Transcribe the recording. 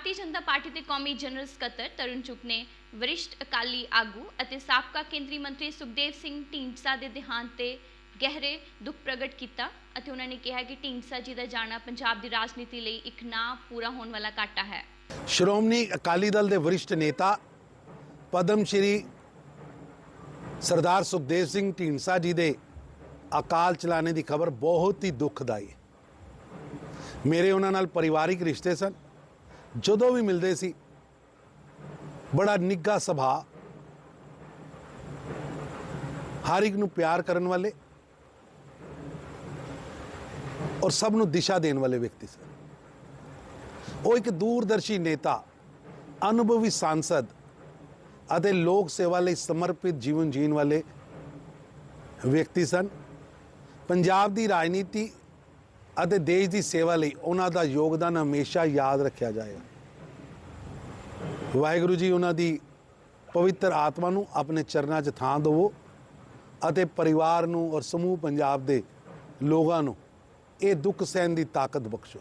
Bharatiya Janata party ਦੇ ਕੌਮੀ general ਸਕੱਤਰ ਤਰੁਣ ਚੁੱਗ ਨੇ ਵਰਿਸ਼ਠ ਅਕਾਲੀ ਆਗੂ ਅਤੇ ਸਾਬਕਾ ਕੇਂਦਰੀ ਮੰਤਰੀ ਸੁਖਦੇਵ ਸਿੰਘ ਢੀਂਡਸਾ ਦੇ ਦੇਹਾਂਤ ਤੇ ਗਹਿਰੇ ਦੁੱਖ ਪ੍ਰਗਟ ਕੀਤਾ ਅਤੇ ਉਹਨਾਂ ਨੇ ਕਿਹਾ ਕਿ ਢੀਂਡਸਾ ਜੀ ਦਾ ਜਾਣਾ ਪੰਜਾਬ ਦੀ ਰਾਜਨੀਤੀ ਲਈ ਇੱਕ ਨਾ ਪੂਰਾ ਹੋਣ ਵਾਲਾ ਘਾਟਾ ਹੈ। ਸ਼੍ਰੋਮਣੀ ਅਕਾਲੀ ਦਲ ਦੇ ਵਰਿਸ਼ਠ ਨੇਤਾ ਪਦਮ ਸ਼੍ਰੀ ਸਰਦਾਰ ਸੁਖਦੇਵ ਸਿੰਘ ਢੀਂਡਸਾ ਜੀ ਦੇ ਅਕਾਲ ਚਲਾਣੇ ਦੀ ਖਬਰ ਬਹੁਤ ਹੀ ਦੁਖਦਾਈ ਹੈ। ਮੇਰੇ ਉਹਨਾਂ ਨਾਲ ਪਰਿਵਾਰਿਕ ਰਿਸ਼ਤੇ ਸਨ। ਜਦੋਂ ਵੀ ਮਿਲਦੇ ਸੀ, ਬੜਾ ਨਿੱਘਾ ਸੁਭਾਅ, ਹਰ ਇੱਕ ਨੂੰ ਪਿਆਰ ਕਰਨ ਵਾਲੇ ਔਰ ਸਭ ਨੂੰ ਦਿਸ਼ਾ ਦੇਣ ਵਾਲੇ ਵਿਅਕਤੀ ਸਨ ਉਹ ਇੱਕ ਦੂਰਦਰਸ਼ੀ ਨੇਤਾ, ਅਨੁਭਵੀ ਸਾਂਸਦ ਅਤੇ ਲੋਕ ਸੇਵਾ ਲਈ ਸਮਰਪਿਤ ਜੀਵਨ ਜੀਣ ਵਾਲੇ ਵਿਅਕਤੀ ਸਨ। ਪੰਜਾਬ ਦੀ ਰਾਜਨੀਤੀ ਅਤੇ ਦੇਸ਼ ਦੀ ਸੇਵਾ ਲਈ ਉਹਨਾਂ ਦਾ ਯੋਗਦਾਨ ਹਮੇਸ਼ਾ ਯਾਦ ਰੱਖਿਆ ਜਾਏਗਾ। ਵਾਹਿਗੁਰੂ ਜੀ, ਉਹਨਾਂ ਦੀ ਪਵਿੱਤਰ ਆਤਮਾ ਨੂੰ ਆਪਣੇ ਚਰਨਾਂ 'ਚ ਥਾਂ ਦੇਵੋ ਅਤੇ ਪਰਿਵਾਰ ਨੂੰ ਔਰ ਸਮੂਹ ਪੰਜਾਬ ਦੇ ਲੋਕਾਂ ਨੂੰ ਇਹ ਦੁੱਖ ਸਹਿਣ ਦੀ ਤਾਕਤ ਬਖਸ਼ੋ।